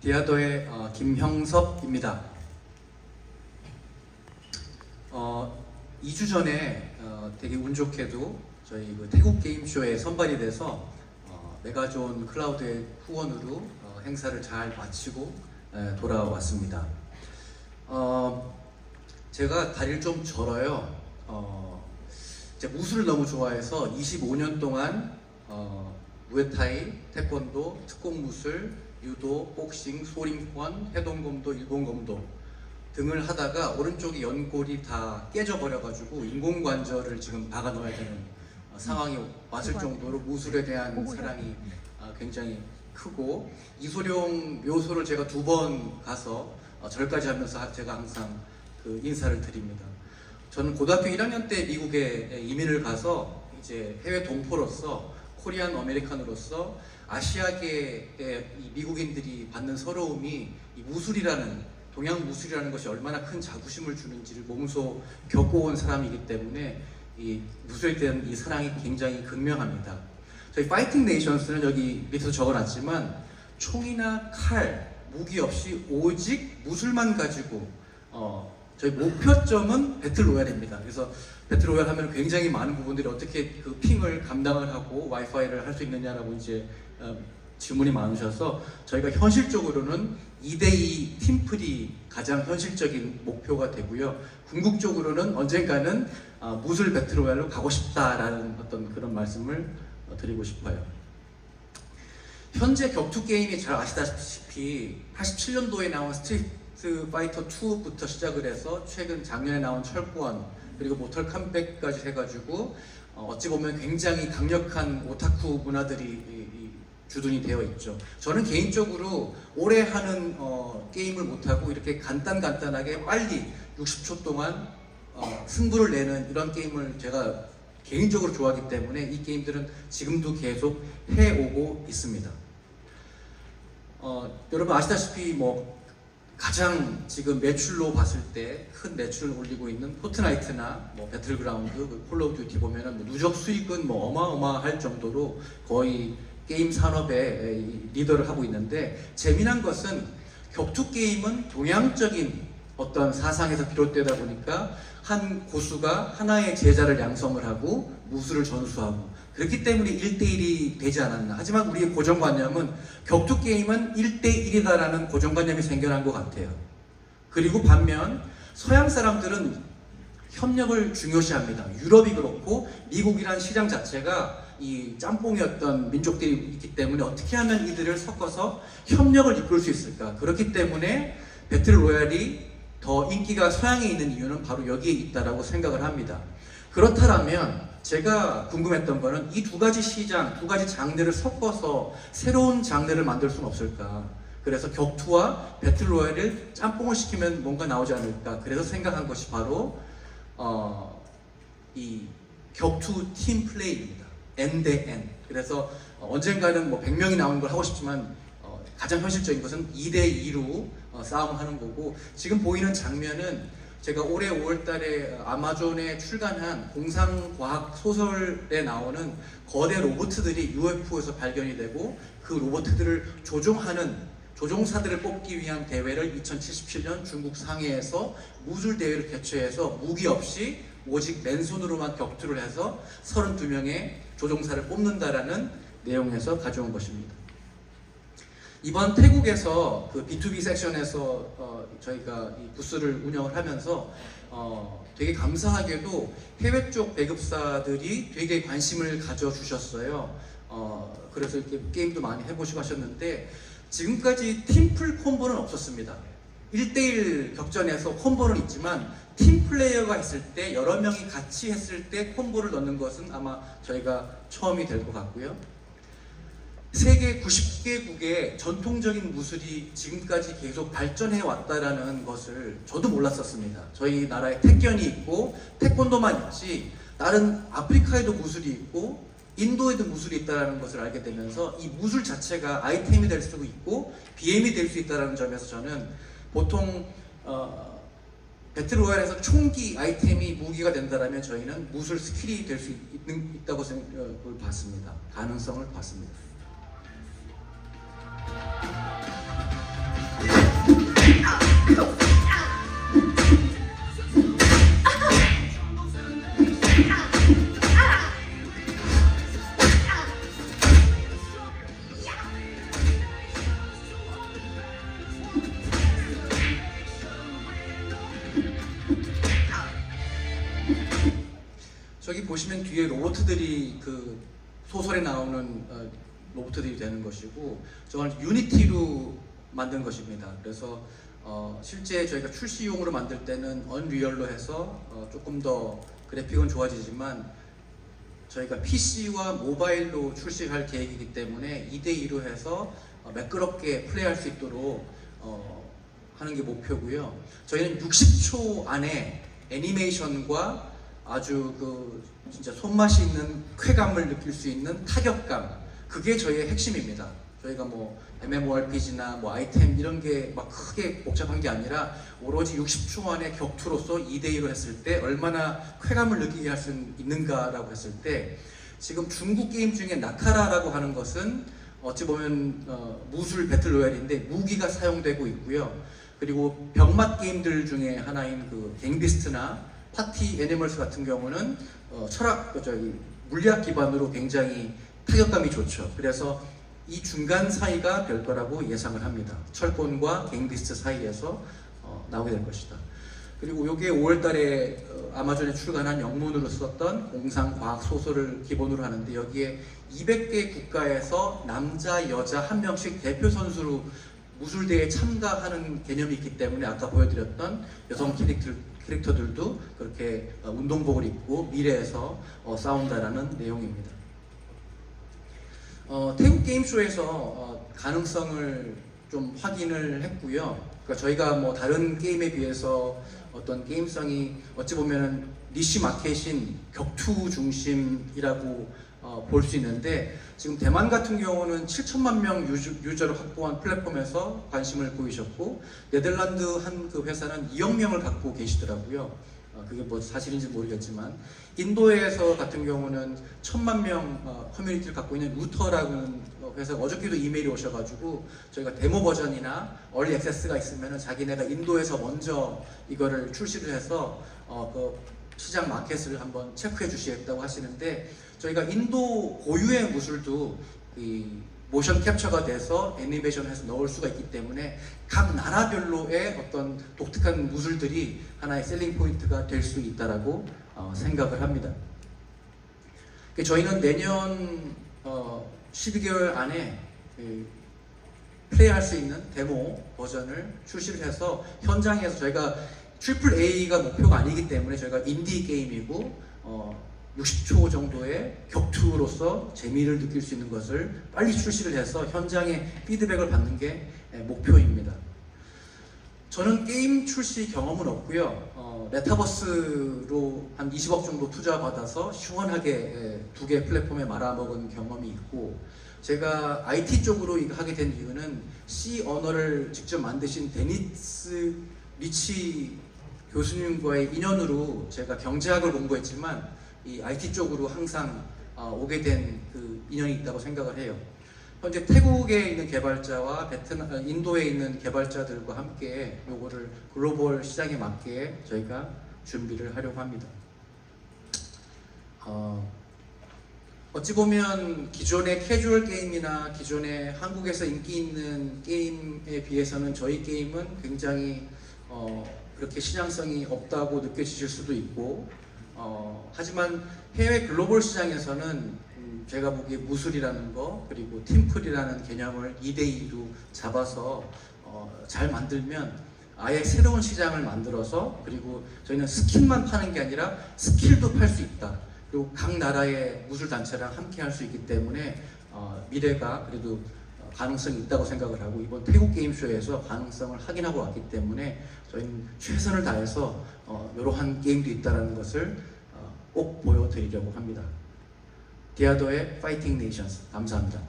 디아도의 어, 김형섭입니다. 어, 2주 전에 어, 되게 운 좋게도 저희 그 태국 게임 쇼에 선발이 돼서 어, 메가존 클라우드의 후원으로 어, 행사를 잘 마치고 에, 돌아왔습니다. 어, 제가 다리를 좀 절어요. 어, 제가 무술을 너무 좋아해서 25년 동안 어, 무에타이, 태권도, 특공 무술, 유도, 복싱, 소림권, 해동검도, 일본검도 등을 하다가 오른쪽이 연골이 다 깨져버려가지고 인공관절을 지금 박아 넣어야 되는 어, 상황이 왔을 정도로 무술에 대한 사랑이 아, 굉장히 크고 이소룡 묘소를 제가 두 번 가서 어, 절까지 하면서 제가 항상 그 인사를 드립니다. 저는 고등학교 1학년 때 미국에 이민을 가서 이제 해외 동포로서 코리안 아메리칸으로서 아시아계의 이 미국인들이 받는 서러움이 이 무술이라는 동양 무술이라는 것이 얼마나 큰 자부심을 주는지를 몸소 겪어온 사람이기 때문에 이 무술에 대한 이 사랑이 굉장히 극명합니다. 저희 파이팅 네이션스는 여기 밑에서 적어놨지만 총이나 칼, 무기 없이 오직 무술만 가지고 어, 저희 목표점은 배틀 로얄입니다. 그래서 배틀 로얄 하면 굉장히 많은 부분들이 어떻게 그 핑을 감당을 하고 와이파이를 할 수 있느냐라고 이제 어, 질문이 많으셔서 저희가 현실적으로는 2대2 팀플이 가장 현실적인 목표가 되고요. 궁극적으로는 언젠가는 어, 무술 배틀 로얄로 가고 싶다라는 어떤 그런 말씀을 어, 드리고 싶어요. 현재 격투 게임이 잘 아시다시피 87년도에 나온 스트 리트 파이터 2부터 시작을 해서 최근 작년에 나온 철권 그리고 모털 컴백까지 해가지고 어, 어찌 보면 굉장히 강력한 오타쿠 문화들이 주둔이 되어 있죠. 저는 개인적으로 오래 하는 어, 게임을 못하고 이렇게 간단 간단하게 빨리 60초 동안 어, 승부를 내는 이런 게임을 제가 개인적으로 좋아하기 때문에 이 게임들은 지금도 계속 해오고 있습니다. 어, 여러분 아시다시피 뭐 가장 지금 매출로 봤을 때 큰 매출을 올리고 있는 포트나이트나 뭐 배틀그라운드, 그 콜 오브 듀티 보면은 뭐 누적 수익은 뭐 어마어마할 정도로 거의 게임 산업의 이 리더를 하고 있는데 재미난 것은 격투 게임은 동양적인 어떤 사상에서 비롯되다 보니까 한 고수가 하나의 제자를 양성을 하고 무술을 전수하고 그렇기 때문에 1대1이 되지 않았나. 하지만 우리의 고정관념은 격투 게임은 1대1이다라는 고정관념이 생겨난 것 같아요. 그리고 반면 서양 사람들은 협력을 중요시합니다. 유럽이 그렇고 미국이라는 시장 자체가 이 짬뽕이었던 민족들이 있기 때문에 어떻게 하면 이들을 섞어서 협력을 이끌 수 있을까? 그렇기 때문에 배틀 로얄이 더 인기가 서양에 있는 이유는 바로 여기에 있다라고 생각을 합니다. 그렇다면 제가 궁금했던 거는 이 두 가지 시장, 두 가지 장르를 섞어서 새로운 장르를 만들 수는 없을까? 그래서 격투와 배틀 로얄을 짬뽕을 시키면 뭔가 나오지 않을까? 그래서 생각한 것이 바로 어, 이 격투 팀 플레이입니다. N 대 N. 그래서 어, 언젠가는 뭐 100명이 나오는 걸 하고 싶지만 어, 가장 현실적인 것은 2대 2로 어, 싸움하는 거고 지금 보이는 장면은 제가 올해 5월달에 아마존에 출간한 공상과학 소설에 나오는 거대 로봇들이 UFO에서 발견이 되고 그 로봇들을 조종하는 조종사들을 뽑기 위한 대회를 2077년 중국 상해에서 무술 대회를 개최해서 무기 없이 오직 맨손으로만 격투를 해서 32명의 조종사를 뽑는다라는 내용에서 가져온 것입니다. 이번 태국에서 그 B2B 섹션에서 어, 저희가 이 부스를 운영을 하면서 어, 되게 감사하게도 해외 쪽 배급사들이 되게 관심을 가져주셨어요. 어, 그래서 이렇게 게임도 많이 해보시고 하셨는데 지금까지 팀플 콤보는 없었습니다. 1대1 격전에서 콤보는 있지만 팀 플레이어가 있을 때 여러 명이 같이 했을 때 콤보를 넣는 것은 아마 저희가 처음이 될 것 같고요. 세계 90개국의 전통적인 무술이 지금까지 계속 발전해 왔다라는 것을 저도 몰랐었습니다. 저희 나라에 태권이 있고 태권도만 있지 다른 아프리카에도 무술이 있고 인도에도 무술이 있다는 것을 알게 되면서 이 무술 자체가 아이템이 될 수도 있고 BM이 될 수 있다는 점에서 저는 보통 어, 배틀로얄에서 총기 아이템이 무기가 된다면 저희는 무술 스킬이 될 수 있다고 생각을 봤습니다. 가능성을 봤습니다. 저기 보시면 뒤에 로봇들이 그 소설에 나오는 어, 로봇들이 되는 것이고 저건 유니티로 만든 것입니다. 그래서 어, 실제 저희가 출시용으로 만들 때는 언리얼로 해서 어, 조금 더 그래픽은 좋아지지만 저희가 PC와 모바일로 출시할 계획이기 때문에 2대2로 해서 어, 매끄럽게 플레이할 수 있도록 어, 하는 게 목표고요. 저희는 60초 안에 애니메이션과 아주 그 진짜 손맛이 있는 쾌감을 느낄 수 있는 타격감 그게 저희의 핵심입니다. 저희가 뭐 MMORPG나 뭐 아이템 이런 게 막 크게 복잡한 게 아니라 오로지 60초 안에 격투로서 2대2로 했을 때 얼마나 쾌감을 느끼게 할 수 있는가라고 했을 때 지금 중국 게임 중에 나카라라고 하는 것은 어찌 보면 어, 무술 배틀 로얄인데 무기가 사용되고 있고요. 그리고 병맛 게임들 중에 하나인 그 갱비스트나 파티 애니멀스 같은 경우는 어, 철학 그 저기 물리학 기반으로 굉장히 타격감이 좋죠. 그래서 이 중간 사이가 될 거라고 예상을 합니다. 철권과 갱비스트 사이에서 어, 나오게 될 것이다. 그리고 이게 5월달에 어, 아마존에 출간한 영문으로 썼던 공상 과학 소설을 기본으로 하는데 여기에 200개 국가에서 남자 여자 한 명씩 대표 선수로 무술대회에 참가하는 개념이 있기 때문에 아까 보여드렸던 여성 캐릭터, 캐릭터들도 그렇게 어, 운동복을 입고 미래에서 어, 싸운다라는 내용입니다. 어, 태국 게임쇼에서 어, 가능성을 좀 확인을 했고요. 그러니까 저희가 뭐 다른 게임에 비해서 어떤 게임성이 어찌 보면은 니시 마켓인 격투 중심이라고 어, 볼 수 있는데 지금 대만 같은 경우는 7천만 명 유저, 유저 를 확보한 플랫폼에서 관심을 보이셨고 네덜란드 한 그 회사는 2억 명을 갖고 계시더라고요. 어, 그게 뭐 사실인지 모르겠지만 인도에서 같은 경우는 천만 명 어, 커뮤니티를 갖고 있는 루터라는 어, 회사 어저께도 이메일이 오셔가지고 저희가 데모 버전이나 얼리 액세스가 있으면 자기네가 인도에서 먼저 이거를 출시를 해서 어, 그 시장 마켓을 한번 체크해 주시겠다고 하시는데 저희가 인도 고유의 무술도 이 모션 캡처가 돼서 애니메이션해서 넣을 수가 있기 때문에 각 나라별로의 어떤 독특한 무술들이 하나의 셀링 포인트가 될 수 있다라고 어, 생각을 합니다. 그 저희는 내년 어, 12개월 안에 그 플레이할 수 있는 데모 버전을 출시를 해서 현장에서 저희가 트리플 A가 목표가 아니기 때문에 저희가 인디 게임이고 어, 60초 정도의 격투로서 재미를 느낄 수 있는 것을 빨리 출시를 해서 현장에 피드백을 받는 게 예, 목표입니다. 저는 게임 출시 경험은 없고요. 어, 메타버스로 한 20억 정도 투자 받아서 시원하게 예, 두개 플랫폼에 말아먹은 경험이 있고 제가 IT 쪽으로 하게 된 이유는 C 언어를 직접 만드신 데니스 리치 교수님과의 인연으로 제가 경제학을 공부했지만 이 IT 쪽으로 항상 어, 오게 된 그 인연이 있다고 생각을 해요. 현재 태국에 있는 개발자와 베트남, 어, 인도에 있는 개발자들과 함께 요거를 글로벌 시장에 맞게 저희가 준비를 하려고 합니다. 어, 어찌 보면 기존의 캐주얼 게임이나 기존의 한국에서 인기 있는 게임에 비해서는 저희 게임은 굉장히 어, 그렇게 시장성이 없다고 느껴지실 수도 있고 어, 하지만 해외 글로벌 시장에서는 음, 제가 보기에 무술이라는 거 그리고 팀플이라는 개념을 2대2로 잡아서 어, 잘 만들면 아예 새로운 시장을 만들어서 그리고 저희는 스킨만 파는 게 아니라 스킬도 팔 수 있다. 그리고 각 나라의 무술 단체랑 함께 할 수 있기 때문에 어, 미래가 그래도 어, 가능성이 있다고 생각을 하고 이번 태국 게임쇼에서 가능성을 확인하고 왔기 때문에 저희는 최선을 다해서 어, 이러한 게임도 있다는 것을 어, 꼭 보여드리려고 합니다. 디아도의 파이팅 네이션스 감사합니다.